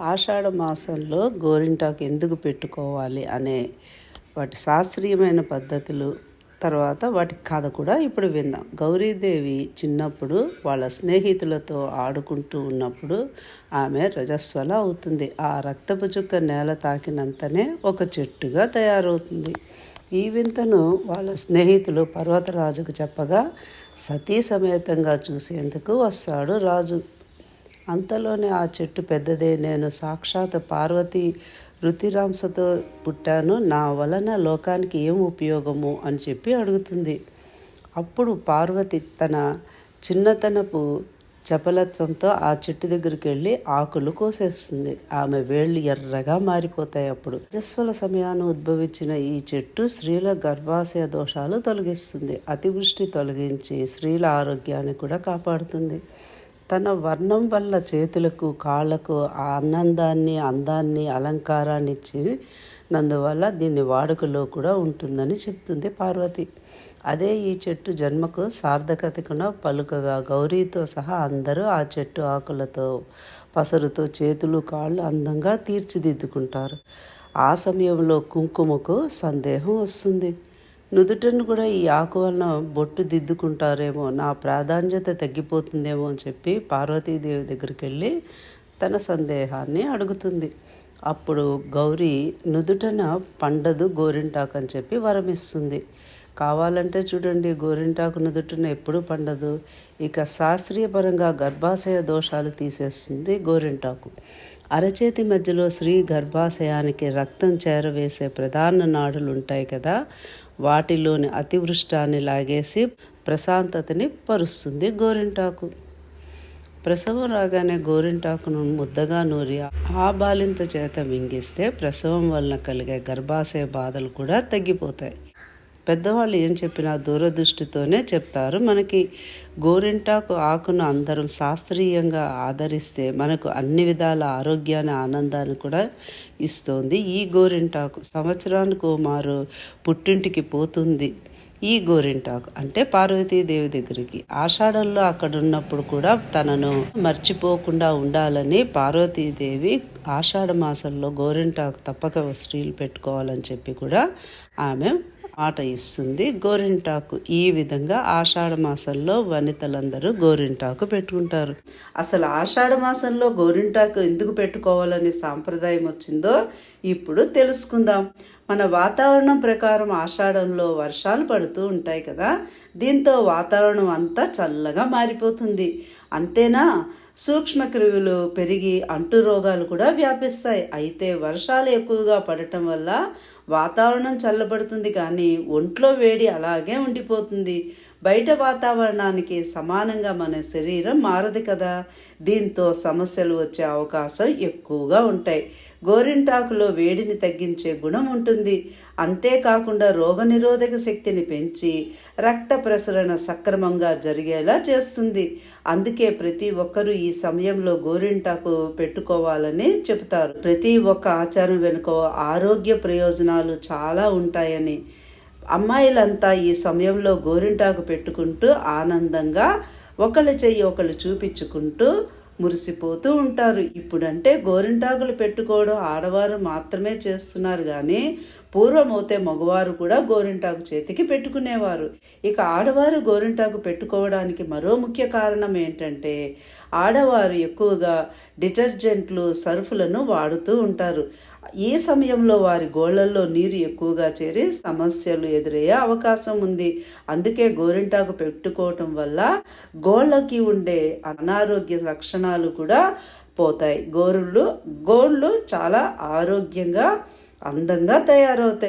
ఆషాఢ మాసంలో గోరింటాకు ఎందుకు పెట్టుకోవాలి అనే వాటి శాస్త్రీయమైన పద్ధతులు తర్వాత వాటి కథ కూడా ఇప్పుడు విందాం. గౌరీదేవి చిన్నప్పుడు వాళ్ళ స్నేహితులతో ఆడుకుంటూ ఉన్నప్పుడు ఆమె రజస్వల అవుతుంది. ఆ రక్తపు చుక్క నేల తాకినంతనే ఒక చెట్టుగా తయారవుతుంది. ఈ వింతను వాళ్ళ స్నేహితులు పర్వతరాజుకు చెప్పగా సతీ సమేతంగా చూసేందుకు వస్తాడు రాజు. అంతలోనే ఆ చెట్టు పెద్దదే. నేను సాక్షాత్ పార్వతి రుతిరాంసతో పుట్టాను. నా వలన లోకానికి ఏం ఉపయోగము అని చెప్పి అడుగుతుంది. అప్పుడు పార్వతి తన చిన్నతనపు చపలత్వంతో ఆ చెట్టు దగ్గరికి వెళ్ళి ఆకులు కోసేస్తుంది. ఆమె వేళ్ళు ఎర్రగా మారిపోతాయి అప్పుడు. రజస్వల సమయాన్ని ఉద్భవించిన ఈ చెట్టు స్త్రీల గర్భాశయ దోషాలు తొలగిస్తుంది. అతివృష్టి తొలగించి స్త్రీల ఆరోగ్యాన్ని కూడా కాపాడుతుంది. తన వర్ణం వల్ల చేతులకు కాళ్ళకు ఆనందాన్ని అందాన్ని అలంకారాన్ని ఇచ్చి నందువల్ల దీన్ని వాడుకలో కూడా ఉంటుందని చెప్తుంది పార్వతి. అదే ఈ చెట్టు జన్మకు సార్థకతకున పలుకగా గౌరీతో సహా అందరూ ఆ చెట్టు ఆకులతో పసరుతో చేతులు కాళ్ళు అందంగా తీర్చిదిద్దుకుంటారు. ఆ సమయంలో కుంకుమకు సందేహం వస్తుంది. నుదుటను కూడా ఈ ఆకు వలన బొట్టు దిద్దుకుంటారేమో నా ప్రాధాన్యత తగ్గిపోతుందేమో అని చెప్పి పార్వతీదేవి దగ్గరికి వెళ్ళి తన సందేహాన్ని అడుగుతుంది. అప్పుడు గౌరీ నుదుటన పండదు గోరింటాకు అని చెప్పి వరమిస్తుంది. కావాలంటే చూడండి గోరింటాకు నుదుటన ఎప్పుడూ పండదు. ఇక శాస్త్రీయపరంగా గర్భాశయ దోషాలు తీసేస్తుంది గోరింటాకు. అరచేతి మధ్యలో స్త్రీ గర్భాశయానికి రక్తం చేరవేసే ప్రధాన నాడులు ఉంటాయి కదా వాటిలోని అతివృష్టాన్ని లాగేసి ప్రశాంతతని పరుస్తుంది గోరింటాకు. ప్రసవం రాగానే గోరింటాకును ముద్దగా నూరి ఆ బాలింత చేత మింగిస్తే ప్రసవం వలన కలిగే గర్భాశయ బాధలు కూడా తగ్గిపోతాయి. పెద్దవాళ్ళు ఏం చెప్పినా దూరదృష్టితోనే చెప్తారు. మనకి గోరింటాకు ఆకును అందరం శాస్త్రీయంగా ఆదరిస్తే మనకు అన్ని విధాల ఆరోగ్యాన్ని ఆనందాన్ని కూడా ఇస్తుంది. ఈ గోరింటాకు సంవత్సరానికి మారు పుట్టింటికి పోతుంది. ఈ గోరింటాకు అంటే పార్వతీదేవి దగ్గరికి. ఆషాఢంలో అక్కడ ఉన్నప్పుడు కూడా తనను మర్చిపోకుండా ఉండాలని పార్వతీదేవి ఆషాఢ మాసంలో గోరింటాకు తప్పక స్త్రీలు పెట్టుకోవాలని చెప్పి కూడా ఆమె మాట ఇస్తుంది. గోరింటాకు ఈ విధంగా ఆషాఢ మాసంలో వనితలందరూ గోరింటాకు పెట్టుకుంటారు. అసలు ఆషాఢ మాసంలో గోరింటాకు ఎందుకు పెట్టుకోవాలని సాంప్రదాయం వచ్చిందో ఇప్పుడు తెలుసుకుందాం. మన వాతావరణం ప్రకారం ఆషాఢంలో వర్షాలు పడుతూ ఉంటాయి కదా దీంతో వాతావరణం అంతా చల్లగా మారిపోతుంది. అంతేనా? సూక్ష్మక్రిములు పెరిగి అంటు రోగాలు కూడా వ్యాపిస్తాయి. అయితే వర్షాలు ఎక్కువగా పడటం వల్ల వాతావరణం చల్లబడుతుంది కానీ ఒంట్లో వేడి అలాగే ఉండిపోతుంది. బయట వాతావరణానికి సమానంగా మన శరీరం మారదు కదా దీంతో సమస్యలు వచ్చే అవకాశం ఎక్కువగా ఉంటాయి. గోరింటాకులో వేడిని తగ్గించే గుణం ఉంటుంది. అంతేకాకుండా రోగనిరోధక శక్తిని పెంచి రక్త ప్రసరణ సక్రమంగా జరిగేలా చేస్తుంది. అందుకే ప్రతి ఒక్కరూ ఈ సమయంలో గోరింటాకు పెట్టుకోవాలని చెబుతారు. ప్రతి ఒక్క ఆచారం వెనుక ఆరోగ్య ప్రయోజనాలు చాలా ఉంటాయని అమ్మాయిలంతా ఈ సమయంలో గోరింటాకు పెట్టుకుంటూ ఆనందంగా ఒకళ్ళ చెయ్యి ఒకళ్ళు చూపించుకుంటూ మురిసిపోతూ ఉంటారు. ఇప్పుడంటే గోరింటాకులు పెట్టుకోవడం ఆడవారు మాత్రమే చేస్తున్నారు కానీ పూర్వం అయితే మగవారు కూడా గోరింటాకు చేతికి పెట్టుకునేవారు. ఇక ఆడవారు గోరింటాకు పెట్టుకోవడానికి మరో ముఖ్య కారణం ఏంటంటే ఆడవారు ఎక్కువగా డిటర్జెంట్లు సర్ఫులను వాడుతూ ఉంటారు. ఈ సమయంలో వారి గోళ్ళలో నీరు ఎక్కువగా చేరి సమస్యలు ఎదురయ్యే అవకాశం ఉంది. అందుకే గోరింటాకు పెట్టుకోవటం వల్ల గోళ్ళకి ఉండే అనారోగ్య లక్షణాలు కూడా పోతాయి. గోరుళ్ళు గోళ్ళు చాలా ఆరోగ్యంగా అందంగా తయారవుతాయి.